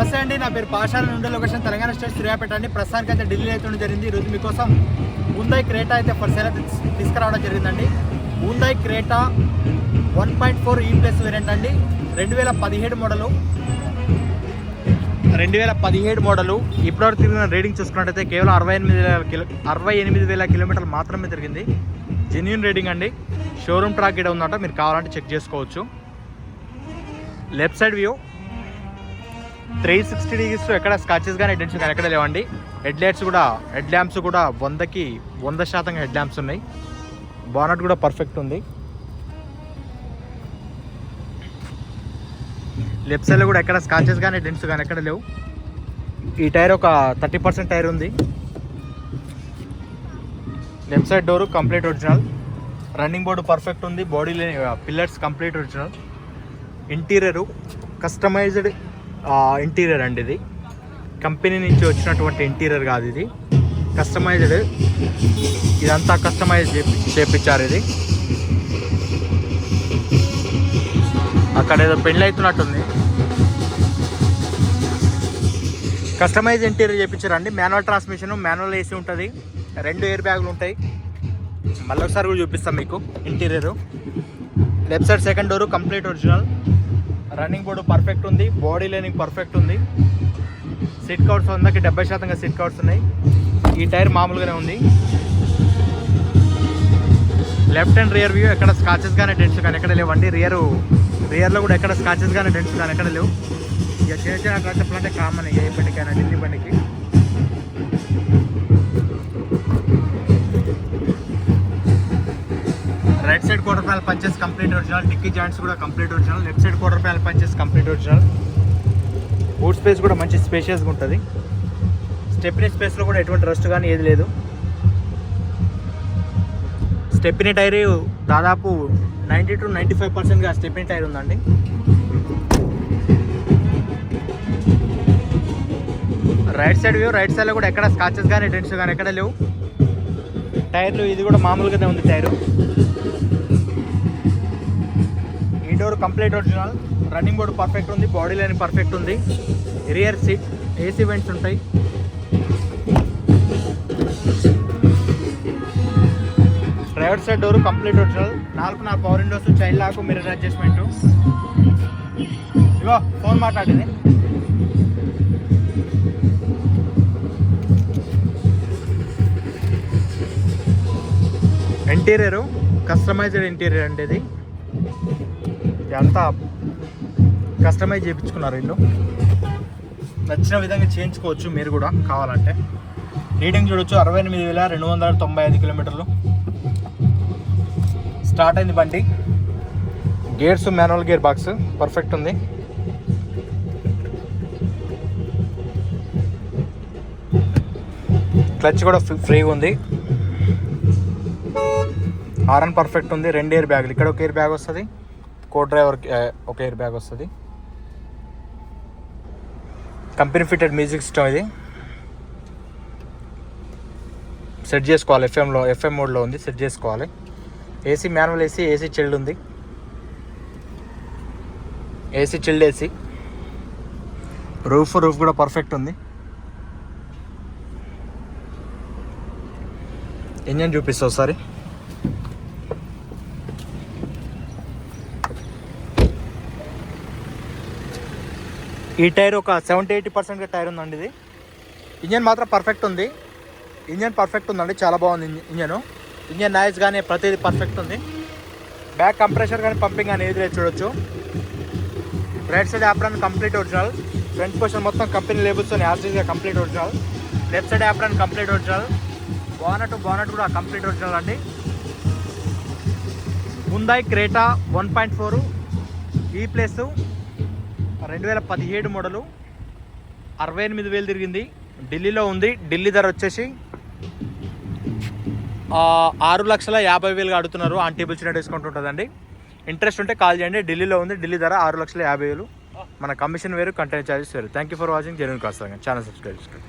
నమస్తే అండి నా పేరు పాషాల నుండి లొకేషన్ తెలంగాణ స్టేట్ సూర్యాపేట అండి. ప్రస్తుతానికి అయితే ఢిల్లీ అయితే జరిగింది. ఈరోజు మీకోసం ఊందాయి క్రేటా అయితే ఫర్ సేల్ అయితే తీసుకురావడం జరిగిందండి. Hyundai Creta one point four e plus variant అండి. రెండు వేల పదిహేడు మోడలు రెండు వేల పదిహేడు మోడలు ఇప్పటివరకు తిరిగిన రీడింగ్ చూసుకున్నట్టయితే కేవలం అరవై ఎనిమిది వేల కిలో అరవై ఎనిమిది వేల కిలోమీటర్లు మాత్రమే తిరిగింది. జెన్యున్ రేటింగ్ అండి. షోరూమ్ ట్రాక్ ఇక్కడ ఉందంట మీరు కావాలంటే చెక్ చేసుకోవచ్చు. Left side view three sixty degrees ఎక్కడ స్కాచెస్ కానీ హెడ్ కానీ ఎక్కడ లేవండి. హెడ్ లైట్స్ కూడా హెడ్ ల్యాంప్స్ కూడా వందకి వంద శాతం హెడ్ ల్యాంప్స్ ఉన్నాయి. బానట్ కూడా పర్ఫెక్ట్ ఉంది. లెఫ్ట్ సైడ్లో కూడా ఎక్కడ స్కాచెస్ కానీ డెంట్స్ కానీ ఎక్కడ లేవు. ఈ టైర్ ఒక థర్టీ పర్సెంట్ టైర్ ఉంది. Left side door complete original running board perfect ఉంది. Body pillars complete original interior customised interior అండి ఇది. కంపెనీ నుంచి వచ్చినటువంటి ఇంటీరియర్ కాదు ఇది. కస్టమైజ్డ్ ఇదంతా కస్టమైజ్ చేపి చేపించారు ఇది. అక్కడ ఏదో పెళ్ళి అవుతున్నట్టుంది. కస్టమైజ్ ఇంటీరియర్ చేయించారండి మాన్యువల్ ట్రాన్స్మిషన్ మాన్యువల్ ఏసీ ఉంటుంది. రెండు ఎయిర్ బ్యాగులు ఉంటాయి. మళ్ళీ ఒకసారి కూడా చూపిస్తాం మీకు interior. Left side second door complete original. Running board perfect ఉంది. బాడీ లైనింగ్ పర్ఫెక్ట్ ఉంది. సిట్ కవర్స్ వందకి డెబ్బై శాతంగా సిట్ కవర్స్ ఉన్నాయి. ఈ టైర్ మామూలుగానే ఉంది. లెఫ్ట్ అండ్ రియర్ వ్యూ ఎక్కడ స్కాచెస్ కానీ డెంట్స్ కానీ ఎక్కడ లేవండి రియర్ రియర్లో కూడా ఎక్కడ స్కాచెస్ కానీ డెంట్స్ కానీ ఎక్కడ లేవు. ఇక చిన్న చిన్న టచ్అప్లు అంటే కామన్ ఇక ఏ బండికైనా ఢిల్లీ బండికి. Quarter panel punches complete original dickey joints కూడా complete original left side quarter panel punches complete original boot space కూడా మంచి స్పేషియస్గా ఉంటుంది. స్టెప్నీ స్పేస్లో కూడా ఎటువంటి రస్ట్ కానీ ఏది లేదు. స్టెప్నీ టైర్ దాదాపు నైంటీ టు నైంటీ ఫైవ్ పర్సెంట్గా స్టెప్నీ టైర్ ఉందండి. రైట్ సైడ్ వ్యూ రైట్ సైడ్లో కూడా ఎక్కడ స్కాచెస్ కానీ డెంట్స్ కానీ ఎక్కడ లేవు. టైర్లు ఇది కూడా మామూలుగానే ఉంది tyre complete original. Running board perfect ఉంది బాడీ లైన్ పర్ఫెక్ట్ ఉంది. రియర్ సీట్ ఏసీ వెంట్స్ ఉంటాయి. Driver side door complete original నాలుగు నాలుగు power windows child lock mirror adjustment ఇగో ఫోన్ మాట్లాడింది. ఇంటీరియరు కస్టమైజ్డ్ ఇంటీరియర్ అండి ఇది. ఇదంతా కస్టమైజ్ చేయించుకున్నారు వీళ్ళు. నచ్చిన విధంగా చేయించుకోవచ్చు మీరు కూడా కావాలంటే. రీడింగ్ చూడొచ్చు అరవై ఎనిమిది వేల రెండు వందల తొంభై ఐదు కిలోమీటర్లు. స్టార్ట్ అయింది బండి. Gears manual gear box perfect ఉంది. క్లచ్ కూడా ఫ్రీగా ఉంది. హారన్ పర్ఫెక్ట్ ఉంది రెండు ఎయిర్ బ్యాగులు ఇక్కడ ఒక ఎయిర్ బ్యాగ్ వస్తుంది. కో డ్రైవర్ ఒక ఎయిర్ బ్యాగ్ వస్తుంది. కంపెనీ ఫిటెడ్ మ్యూజిక్ సిస్టమ్ ఇది. సెట్ చేసుకోవాలి ఎఫ్ఎంలో ఎఫ్ఎం మోడ్లో ఉంది సెట్ చేసుకోవాలి. AC manual AC AC chilled ఉంది. AC chilled AC roof roof కూడా పర్ఫెక్ట్ ఉంది. ఇంజన్ చూపిస్తా ఒకసారి ఈ టైర్ ఒక సెవెంటీ ఎయిటీ పర్సెంట్గా టైర్ ఉందండి ఇది. ఇంజన్ మాత్రం పర్ఫెక్ట్ ఉంది. ఇంజన్ పర్ఫెక్ట్ ఉందండి. చాలా బాగుంది ఇంజన్. ఇంజన్ నాయిస్ కానీ ప్రతిదీ పర్ఫెక్ట్ ఉంది. బ్యాక్ కంప్రెషర్ కానీ పంపింగ్ కానీ ఏది లేదు చూడొచ్చు. Right side apron complete original. Front position మొత్తం company labels యాజ్గా complete original. Left side apron complete original. Bonnet bonnet కూడా కంప్లీట్ ఒరిజినల్ అండి. Hyundai Creta one point four. E plus రెండు వేల పదిహేడు మోడలు అరవై ఎనిమిది వేలు తిరిగింది. ఢిల్లీలో ఉంది. ఢిల్లీ ధర వచ్చేసి ఆరు లక్షల యాభై వేలుగా అడుగుతున్నారు. ఆన్ టేబుల్ చిన్న డిస్కౌంట్ ఉంటుందండి. ఇంట్రెస్ట్ ఉంటే కాల్ చేయండి. ఢిల్లీలో ఉంది. ఢిల్లీ ధర ఆరు లక్షల యాభై వేలు. మన కమిషన్ వేరు కంటెంట్ ఛార్జెస్ వేరు. Thank you for watching genuine కాస్తాం channel subscribe చేసుకోండి.